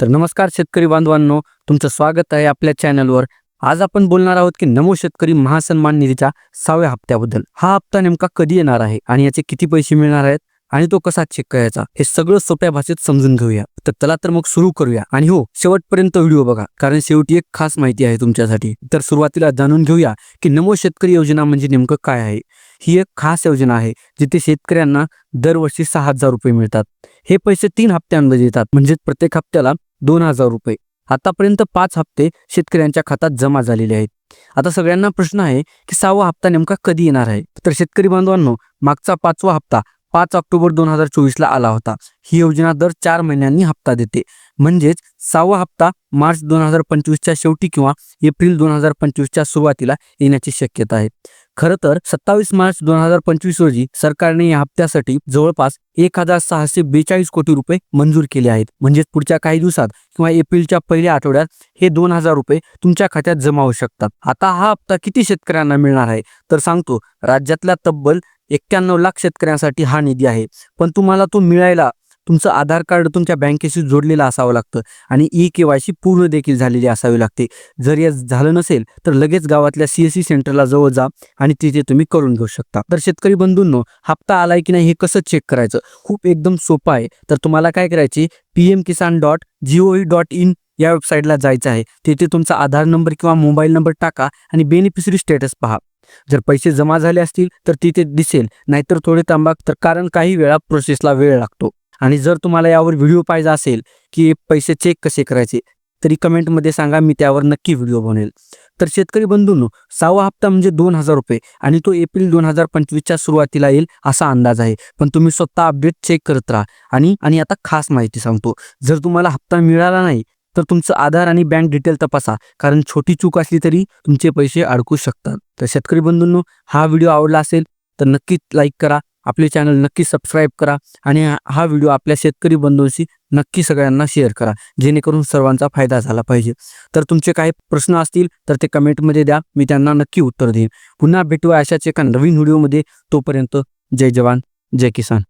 तर नमस्कार शेतकरी बांधवांनो तुमचं स्वागत आहे आपल्या चॅनलवर. आज आपण बोलणार आहोत की नमो शेतकरी महासन्मान निधीच्या सहाव्या हप्त्याबद्दल. हा हप्ता नेमका कधी येणार आहे आणि याचे किती पैसे मिळणार आहेत आणि तो कसा चेक करायचा हे सगळं सोप्या भाषेत समजून घेऊया. तर चला तर मग सुरू करूया. आणि हो शेवटपर्यंत व्हिडिओ बघा कारण शेवटी एक खास माहिती आहे तुमच्यासाठी. तर सुरुवातीला जाणून घेऊया की नमो शेतकरी योजना म्हणजे नेमकं काय आहे. ही एक खास योजना आहे जिथे शेतकऱ्यांना दरवर्षी सहा हजार रुपये मिळतात. हे पैसे तीन हप्त्यांमध्ये येतात म्हणजे प्रत्येक हप्त्याला दोन हजार रुपये. आतापर्यंत पाच हप्ते शेतकऱ्यांच्या खात्यात जमा झालेले आहेत. आता सगळ्यांना प्रश्न आहे की सहावा हप्ता नेमका कधी येणार आहे? तर शेतकरी बांधवांनो मागचा पाचवा हप्ता पाच ऑक्टोबर दोन हजार चोवीसला आला होता. ही योजना दर चार महिन्यांनी हप्ता देते. म्हणजेच सहावा हप्ता मार्च दोन हजार पंचवीसच्या शेवटी किंवा एप्रिल दोन हजार पंचवीसच्या सुरुवातीला येण्याची शक्यता आहे. खरं तर सत्तावीस मार्च दोन हजार पंचवीस रोजी सरकारने या हप्त्यासाठी जवळपास एक हजार सहाशे बेचाळीस कोटी रुपये मंजूर केले आहेत. म्हणजेच पुढच्या काही दिवसात किंवा एप्रिलच्या पहिल्या आठवड्यात हे दोन हजार रुपये तुमच्या खात्यात जमा होऊ शकतात. आता हा हप्ता किती शेतकऱ्यांना मिळणार आहे? तर सांगतो राज्यातल्या तब्बल एक्क्याण्णव लाख शेतकऱ्यांसाठी हा निधी आहे. पण तुम्हाला तो मिळायला तुमचं आधार कार्ड तुमच्या बँकेशी जोडलेलं असावं लागतं आणि ई के वाय सी पूर्ण देखील झालेली असावी लागते. जर या झालं नसेल तर लगेच गावातल्या सी एस सी सेंटरला जवळ जा आणि तिथे तुम्ही करून घेऊ शकता. तर शेतकरी बंधूंनो हप्ता आलाय की नाही हे कसं चेक करायचं? खूप एकदम सोपं आहे. तर तुम्हाला काय करायचे? P M Kisan dot G O dot in या वेबसाईटला जायचं आहे. तिथे तुमचा आधार नंबर किंवा मोबाईल नंबर टाका आणि बेनिफिशरी स्टेटस पहा. जर पैसे जमा झाले असतील तर तिथे दिसेल. नाहीतर थोडे थांबा तर कारण काही वेळा प्रोसेसला वेळ लागतो. आणि जर तुम्हाला यावर व्हिडिओ पाहिजे असेल की पैसे चेक कसे करायचे तरी कमेंटमध्ये सांगा मी त्यावर नक्की व्हिडिओ बनवेल. तर शेतकरी बंधूंनो सहावा हप्ता म्हणजे दोन हजार रुपये आणि तो एप्रिल दोन हजार पंचवीसच्या सुरुवातीला येईल असा अंदाज आहे. पण तुम्ही स्वतः अपडेट चेक करत राहा. आणि आणि आता खास माहिती सांगतो. जर तुम्हाला हप्ता मिळाला नाही तर तुमचं आधार आणि बँक डिटेल तपासा. कारण छोटी चूक असली तरी तुमचे पैसे अडकू शकतात. तर शेतकरी बंधूंनो हा व्हिडिओ आवडला असेल तर नक्कीच लाईक करा. आपले चॅनल नक्की सबस्क्राईब करा. आणि हा- हा व्हिडिओ आपल्या शेतकरी बंधूंशी नक्की सगळ्यांना शेअर करा. जेणेकरून सर्वांचा फायदा झाला पाहिजे. तर तुमचे काही प्रश्न असतील तर ते कमेंटमध्ये द्या. मी त्यांना नक्की उत्तर देईन. पुन्हा भेटूया अशाच एका नवीन व्हिडिओमध्ये तोपर्यंत जय जवान जय किसान.